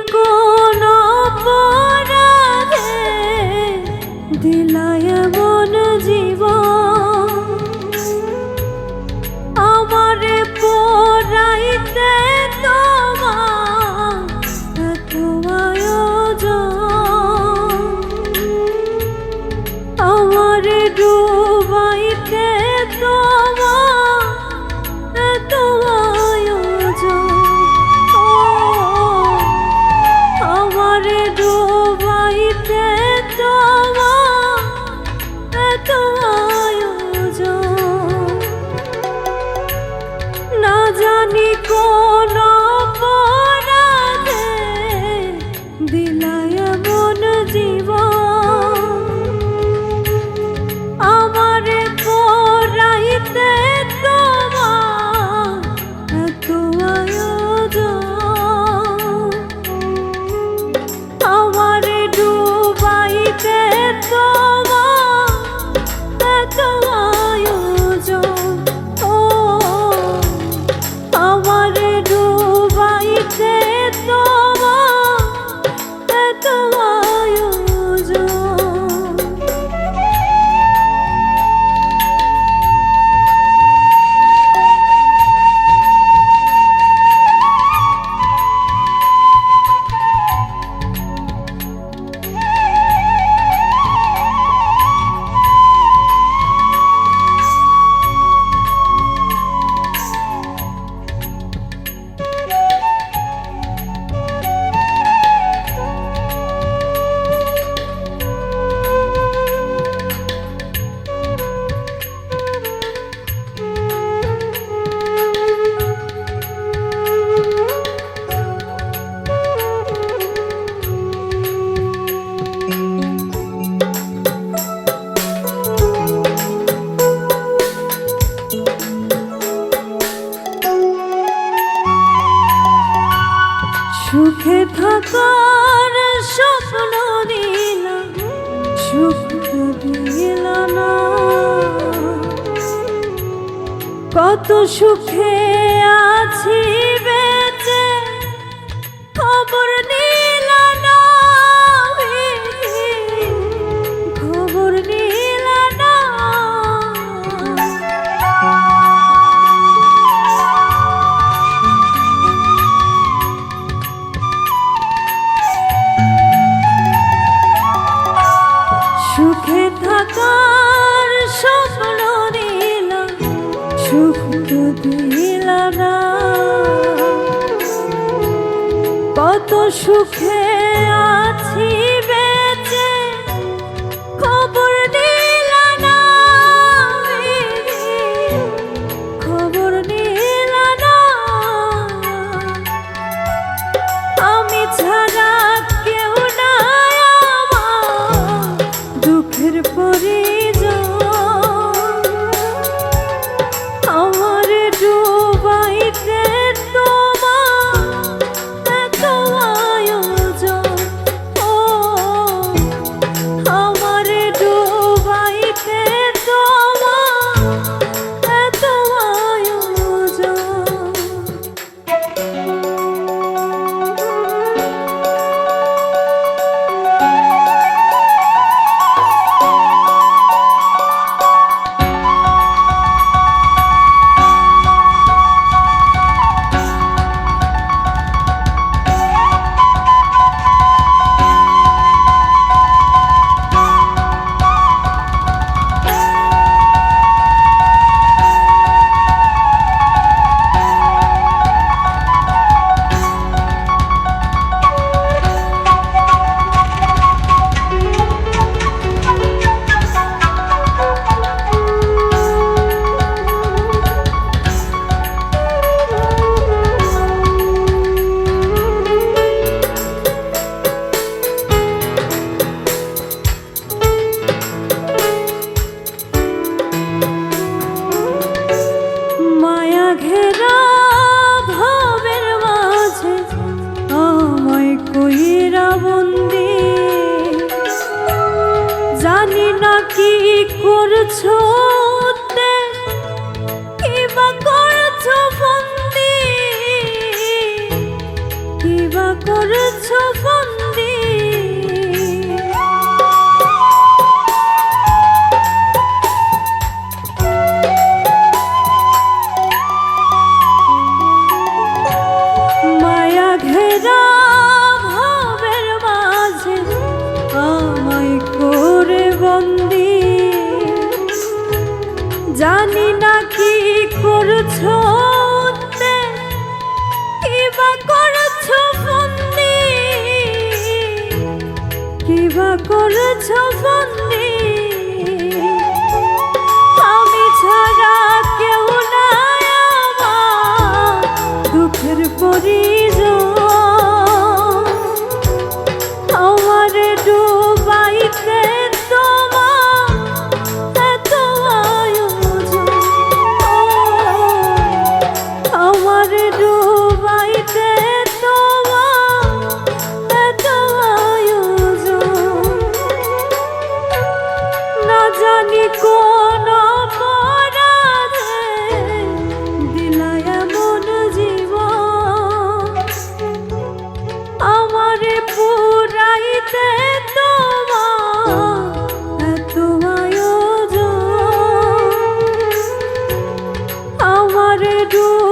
过。কত সুখে আছি বে সুখ তো দিলা কত সুখে কিবা করেছ বন্ধু? তুমি কোন পরাধে দিলায় মন জীব আমার পুরাইতে তোমার এত আয়োজন। আমার ডুব